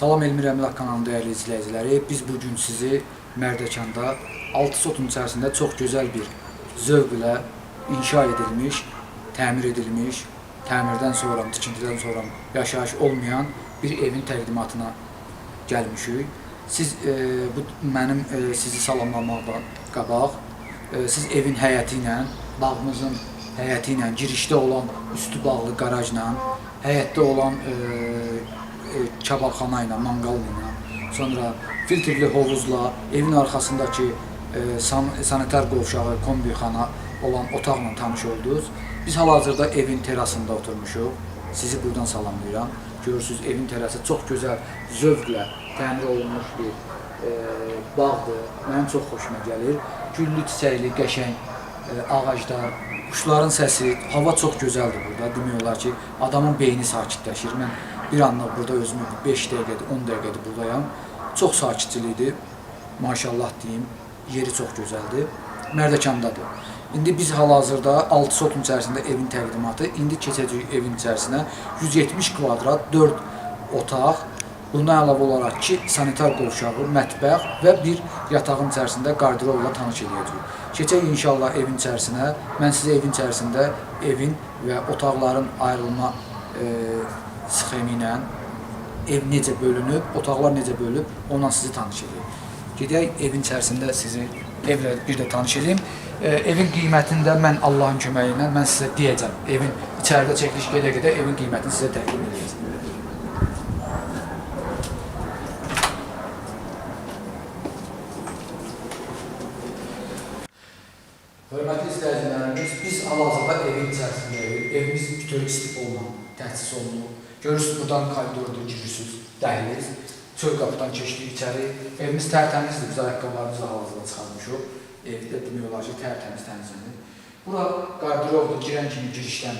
Salam Elmir Əmlak kanalının dəyərli izləyiciləri. Biz bu gün sizi Mərdəkanda 6 sotun içərisində çox gözəl bir zövqlə inşa edilmiş, təmir edilmiş, təmirdən sonra, tikintidən sonra yaşayış olmayan bir evin təqdimatına gəlmişik. Siz e, bu mənim e, sizi salamlamaqdan qabaq e, siz evin həyəti ilə, bağımızın həyəti ilə, girişdə olan üstü bağlı qarajla, həyətdə olan e, e, kababxana ilə, manqal sonra filtrli hovuzla, evin arxasındakı e, san, sanitar qovşağı, kombixana olan otaqla tanış oldunuz. Biz hal-hazırda evin terasında oturmuşuq. Sizi buradan salamlayıram. Görürsüz evin terası çox gözəl, zövqlə təmir olunmuş bir e, bağdır. Mənim çox xoşuma gəlir. Güllü, çiçəkli, qəşəng e, ağaclar, quşların səsi, hava çox gözəldir burada. Demək olar ki, adamın beyni sakitləşir. Mən bir anlıq burada özümü 5 dəqiqədir, 10 dəqiqədir buradayam. Çox sakitçilikdir. Maşallah deyim, yeri çox gözəldir. Mərdəkandadır. İndi biz hal-hazırda 6 sotun içərisində evin təqdimatı, indi keçəcəyik evin içərisinə 170 kvadrat 4 otaq, Bundan əlavə olaraq ki, sanitar qovşağı, mətbəx və bir yatağın içərisində qardirovla tanış edəcəyik. Keçək inşallah evin içərisinə. Mən sizə evin içərisində evin və otaqların ayrılma e, sxemi ilə ev necə bölünüb, otaqlar necə bölünüb, onunla sizi tanış edeyim. Gedək evin içərisində sizi evlə bir də tanış edeyim. E, evin qiymətini də mən Allahın köməyi ilə mən sizə deyəcəm. Evin içəridə çəkiliş gedə-gedə evin qiymətini sizə təqdim edəcəm. Hörmətli izləyicilərimiz, biz hal-hazırda evin içərisindəyik. Evimiz bütöv istiqolla təsis olunub. Görürsünüz, buradan koridorda girirsiniz, dəhliz. Çöl qapıdan keçdik içəri. Evimiz tərtəmizdir, biz ayaqqabılarımızı hal-hazırda çıxarmışıq. Evdə demək olar ki, tərtəmiz təmizlənir. Bura qardirovdur, girən kimi girişdən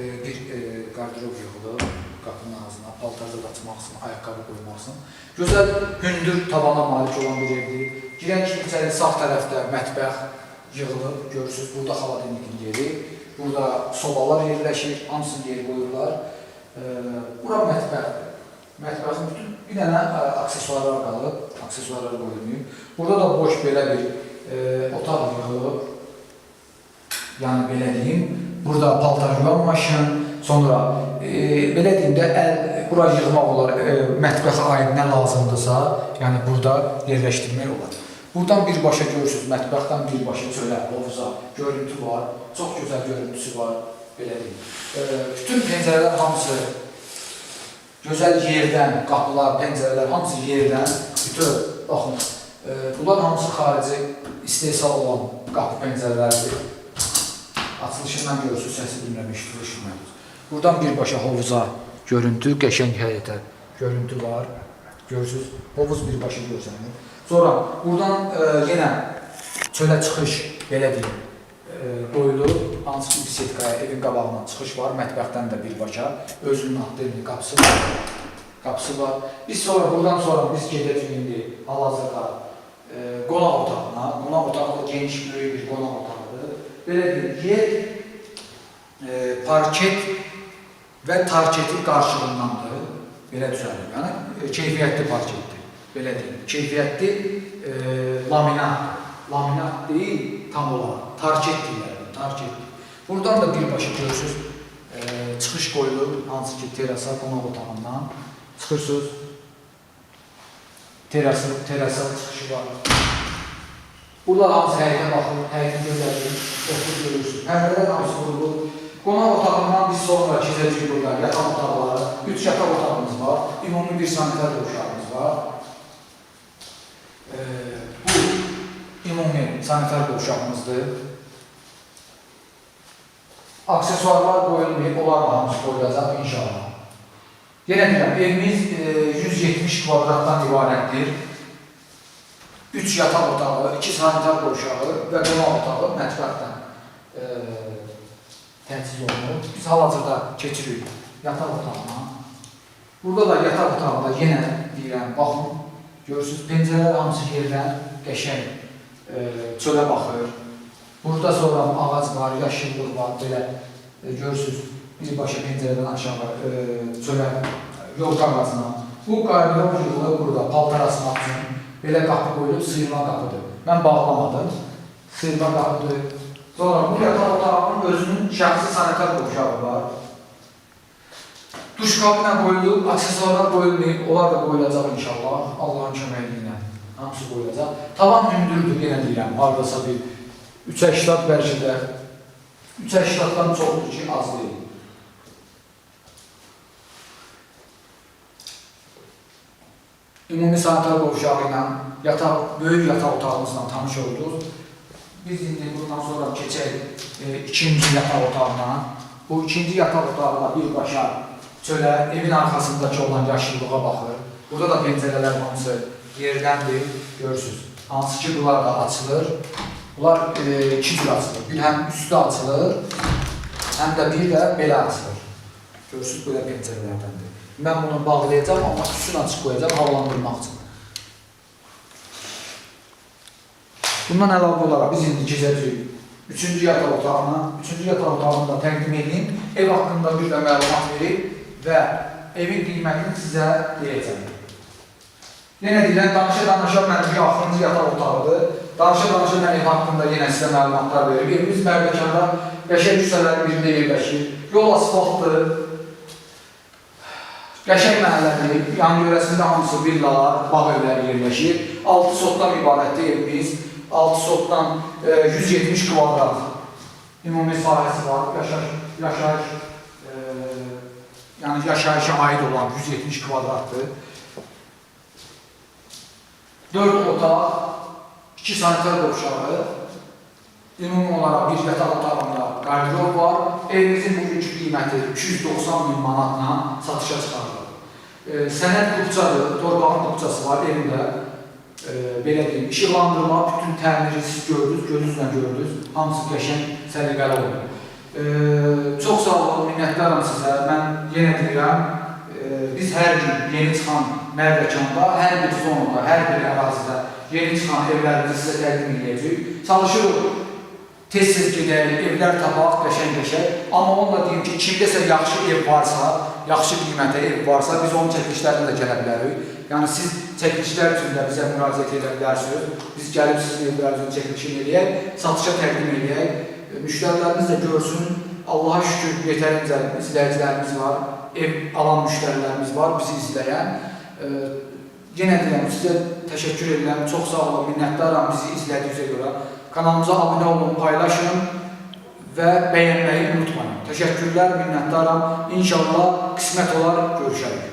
e, bir e, qardirov yığılıb qapının ağzına, paltarda açmaq üçün, ayaqqabı qoymaq üçün. Gözəl hündür tabana malik olan bir evdir. Girən kimi içəri sağ tərəfdə mətbəx, yığılıb, görürsünüz, burada xaladenikinin yeri, burada sobalar yerləşir, hamısını yeri qoyurlar. E, bura mətbəxdir. Mətbəxin bütün bir dənə ə, aksesuarlar qalıb, aksesuarlar qoyulmayıb. Burada da boş belə bir e, otaq yığılıb, yəni belə deyim, burada paltar yuvan maşın, sonra e, belə deyim də əl, bura yığmaq olar, e, mətbəxə aid nə lazımdırsa, yəni burada yerləşdirmək olar. Buradan birbaşa görürsünüz, mətbəxdən birbaşa çölə, hovuza görüntü var, çox gözəl görüntüsü var, belə deyim. E, bütün pəncərələr hamısı gözəl yerdən, qapılar, pəncərələr hamısı yerdən, bütün, baxın, e, bunlar hamısı xarici istehsal olan qapı pəncərələrdir. Açılışından görürsünüz, səsi bilmirəm, eşitmişəm. Buradan birbaşa hovuza görüntü, qəşəng həyətə görüntü var. Görürsünüz, hovuz birbaşa görsənir. Sonra buradan e, yenə çölə çıxış, belə deyim, e, qoyulur. Hansı bir setkaya evin qabağından çıxış var, mətbəxdən də birbaşa. Özünün adlı qapısı var. Qapısı var. Biz sonra, buradan sonra biz gedəcəyik indi hal-hazırda e, qonaq otağına. Qonaq otağı geniş, böyük bir qonaq otağıdır. Belə deyim, yer e, parket və tarketi qarşılığındandır. Belə düzəlir. Yəni e, keyfiyyətli parketdir. Belə deyim. Keyfiyyətli e, laminat. Laminat deyil tam olaraq. Tarket deyirlər. Tarket. Buradan da birbaşa görürsüz e, çıxış qoyulur. Hansı ki terasa, qonaq otağından çıxırsınız. Terası, terasa çıxışı var. Buralar hamısı həyətə baxır, həyətin gözəlliyi, otur görürsünüz. Pərdələr hamısı qurulur. Qonaq otağından biz sonra keçəcəyik burada yataq otaqları, üç yataq otağımız var, ümumi bir sanitar qovşağımız var. Ee, bu ümumi sanitar qovşağımızdır. Aksesuarlar qoyulmayıb, onlar da hamısı qoyulacaq inşallah. Yenə deyirəm, evimiz e, 170 kvadratdan ibarətdir. 3 yataq otağı, 2 sanitar qovşağı və qonaq otağı mətbəxdən e, təchiz olunur. Biz hal-hazırda keçirik yataq otağına. Burada da yataq otağında yenə deyirəm, baxın, görürsünüz, pəncərələr hamısı yerdən qəşəng çölə baxır. Burada sonra ağac var, yaşıllıq var, belə e, görürsünüz, birbaşa pəncərədən aşağı e, çölə, yolka ağacına Bu qardirob yığılı burada paltar asmaq üçün belə qapı qoyulub sıyırma qapıdır. Mən bağlamadım. Sıyırma qapıdır. Sonra bu yataq otağının özünün şəxsi sanitar qovşağı var. Duş kabinə qoyulub, aksesuarlar qoyulmayıb, onlar da qoyulacaq inşallah. Allahın köməyi hamısı qoyulacaq. Tavan hündürdür, yenə deyirəm, hardasa bir 3-8 bəlkə də 3-8-dan çoxdur ki, az deyil. Ümumi sanitar qovşağı ilə yataq, böyük yataq otağımızla tanış olduk. Biz indi bundan sonra keçək e, ikinci yataq otağına. Bu ikinci yataq otağına birbaşa çölə, evin arxasındakı olan yaşıllığa baxır. Burada da pəncərələr hamısı yerdəndir, görürsünüz. Hansı ki bunlar da açılır. Bunlar e, iki cür açılır. Bir həm üstü açılır, həm də bir də belə açılır. Görürsünüz belə pəncərələrdəndir. Mən bunu bağlayacağım, amma üstünü açıq qoyacağım havalandırmaq üçün. Bundan əlavə olaraq biz indi keçəcəyik üçüncü yataq otağına. Üçüncü yataq otağını da təqdim edeyim. Ev haqqında bir də məlumat verib və evin qiymətini sizə deyəcəm. Yenə deyirəm, danışa-danışa məncə axırıncı yataq otağıdır. Danışa-danışa mən ev haqqında yenə sizə məlumatlar verir. Evimiz Mərdəkanda qəşəng küçələrin birində yerləşir. Yol asfaltdır. Qəşəng məhəllədir. Yan yörəsində hamısı villalar, bağ evləri yerləşir. 6 sotdan ibarətdir evimiz. 6 sotdan e, 170 kvadrat ümumi sahəsi var. Yaşayış, yaşayış e, yəni yaşayışa aid olan 170 kvadratdır. 4 otaq, 2 sanitar qovşağı, ümumi olaraq bir yataq otağında qardirob var. Evimizin bugünkü qiyməti 290 min manatla satışa çıxarılır. E, sənəd qubçadır, torpağın qubçası var evində. E, belə deyim, işıqlandırma, bütün təmiri siz gördünüz, gözünüzlə gördünüz. Hamısı qəşəng, səliqəli oldu. E, çox sağ olun, minnətdaram sizə. Mən yenə deyirəm, e, biz hər gün yeni çıxan Mərdəkanda, hər bir zonada, hər bir ərazidə yeni çıxan evlərimizi sizə təqdim edəcəyik. Çalışırıq tez-tez gedək, evlər tapaq, qəşəng-qəşəng. Amma onunla deyim ki, kimdəsə yaxşı ev varsa, yaxşı qiymətə ev varsa, biz onun çəkilişlərinə də gələ bilərik. Yəni siz çəkilişlər üçün də bizə müraciət edə bilərsiniz. Biz gəlib sizin evlərinizin çəkilişini eləyək, satışa təqdim eləyək. E, Müştərilərimiz də görsün. Allaha şükür yetərincə izləyicilərimiz var. Ev alan müştərilərimiz var, bizi izləyən. E, Yenə deyirəm, sizə təşəkkür edirəm. Çox sağ olun, minnətdaram bizi izlədiyinizə görə. Kanalımıza abunə olun, paylaşın və bəyənməyi unutmayın. Təşəkkürlər, minnətdaram. İnşallah qismət olar görüşərik.